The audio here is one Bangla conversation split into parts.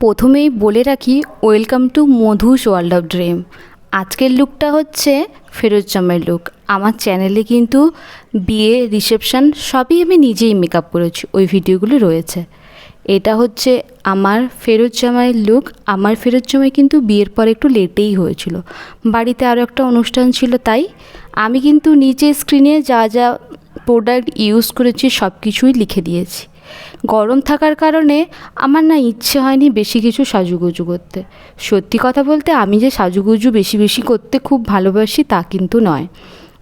প্রথমেই বলে রাখি welcome to Madhu's world of dream আজকের লুকটা হচ্ছে ফেরোজ জামাইয়ের লুক আমার চ্যানেলে কিন্তু বিয়ে রিসেপশন সবই আমি নিজেই মেকআপ করেছি, ওই ভিডিওগুলো রয়েছে। এটা হচ্ছে আমার ফেরোজ জামাইয়ের লুক আমার ফেরোজ জামাই কিন্তু বিয়ের পর একটু লেটেই হয়েছিল। বাড়িতে আরও একটা অনুষ্ঠান ছিল, তাই আমি কিন্তু নিচে স্ক্রিনে যা যা প্রোডাক্ট ইউজ করেছি সব কিছুই লিখে দিয়েছি। গরম থাকার কারণে আমার না ইচ্ছে হয়নি বেশি কিছু সাজুগুজু করতে। সত্যি কথা বলতে আমি যে সাজুগুজু বেশি বেশি করতে খুব ভালোবাসি তা কিন্তু নয়।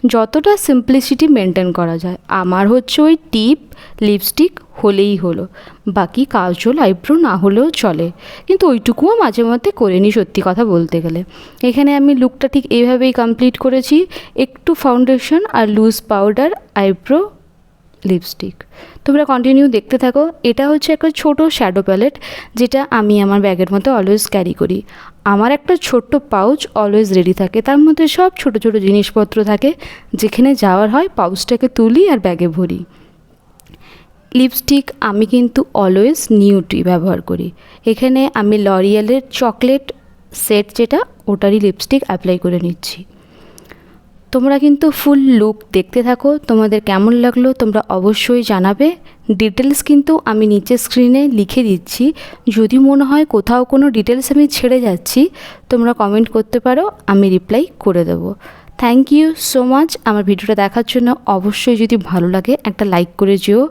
যতটা সিম্পলিসিটি মেনটেন করা যায়। আমার হচ্ছে ওই টিপ লিপস্টিক হলেই হলো। বাকি কাজল আইব্রো না হলেও চলে। কিন্তু ওইটুকুও মাঝে মধ্যে করে নিই সত্যি কথা বলতে গেলে। এখানে আমি লুকটা ঠিক এইভাবেই কমপ্লিট করেছি। একটু ফাউন্ডেশন আর লুজ পাউডার আইব্রো লিপস্টিক তোমরা কন্টিনিউ দেখতে থাকো। এটা হচ্ছে একটা ছোট শ্যাডো প্যালেট যেটা আমি আমার ব্যাগের মধ্যে অলওয়েজ ক্যারি করি। আমার একটা ছোট্ট পাউচ অলওয়েজ রেডি থাকে। তার মধ্যে সব ছোট ছোট জিনিসপত্র থাকে। যেখানে যাওয়ার হয় পাউচটাকে তুলি আর ব্যাগে ভরি। লিপস্টিক আমি কিন্তু অলওয়েজ নিউটি ব্যবহার করি। এখানে আমি লরিয়ালের চকলেট সেট যেটা, ওটারই লিপস্টিক অ্যাপ্লাই করে নিচ্ছি। তোমরা কিন্তু ফুল লুক দেখতে থাকো, তোমাদের কেমন লাগল তোমরা অবশ্যই জানাবে। ডিটেলস কিন্তু আমি নিচে স্ক্রিনে লিখে দিচ্ছি। যদি মনে হয় কোথাও কোনো ডিটেলস আমি ছেড়ে যাচ্ছি, তোমরা কমেন্ট করতে পারো, আমি রিপ্লাই করে দেবো। থ্যাংক ইউ সো মাচ আমার ভিডিওটা দেখার জন্য অবশ্যই যদি ভালো লাগে, একটা লাইক করে যেও।